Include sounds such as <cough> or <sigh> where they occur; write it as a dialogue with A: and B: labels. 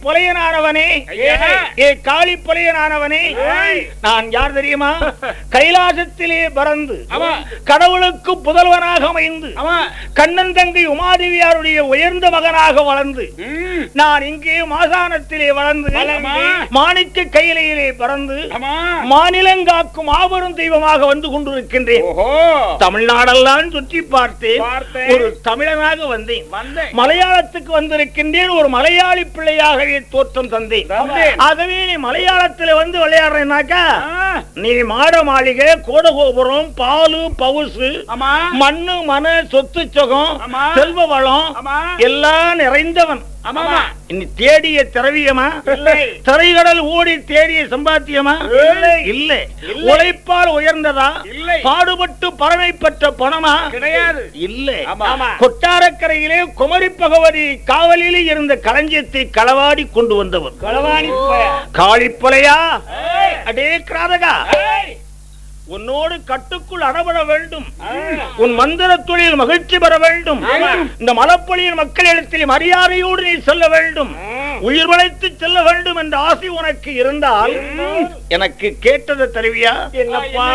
A: புலையனானவனே
B: ஐயா.
A: ஏ காளி புலையனானவனே
B: ஏய்.
A: நான் யார் தெரியுமா <laughs> கைலாசத்திலே பறந்து. கடவுளுக்கு புதல்வனாக அமைந்து கண்ணன் தங்கை உமாதேவியாருடைய உயர்ந்த மகனாக வளர்ந்து. நான் இங்கே மாசானத்திலே வளர்ந்து. மாணிக்க கையிலையிலே பறந்து மாநிலங்காக்கும் மாபெரும் தெய்வமாக வந்து கொண்டிருக்கின்றேன் தமிழ்நாடெல்லாம் சுற்றி பார்த்தேன். ஒரு தமிழனாக வந்தேன் மலையாளத்துக்கு வந்திருக்கின்றேன் ஒரு மலையாளி பிள்ளையாகவே தோற்றம் தந்தேன். ஆகவே நீ மலையாளத்துல வந்து விளையாடுறேனாக்கா
B: ஆ.
A: நீ மாட மாளிகை கோடகோபுரம் பாலு பவுசு மண்ணு மன சொத்து சுகம். செல்வ வளம் எல்லாம் நிறைந்தவன். தேடிய திரவியமா. திரைகடல் ஓடி தேடிய சம்பாத்தியமா?
B: இல்லை.
A: உழைப்பால் உயர்ந்ததா. பாடுபட்டு பறவை பெற்ற பணமா?
B: கிடையாது.
A: இல்லை. கொட்டாரக்கரையிலே குமரி பகவதி காவலிலே இருந்த களஞ்சியத்தை களவாடி கொண்டு வந்தவர்
B: களவாணி
A: காளிப்பலையா. அடே கிராதகா.
B: ஏய்.
A: உன்னோடு கட்டுக்குள் அடபட வேண்டும். உன் மந்திர தொழில் மகிழ்ச்சி பெற வேண்டும். இந்த மலப்பொழியின் மக்களிடத்தில் மரியாதையோடு நீ செல்ல வேண்டும். உயிர் வளைத்து செல்ல வேண்டும் என்ற ஆசை உனக்கு இருந்தால் எனக்கு கேட்டதை தருவியா?
B: என்னப்பா?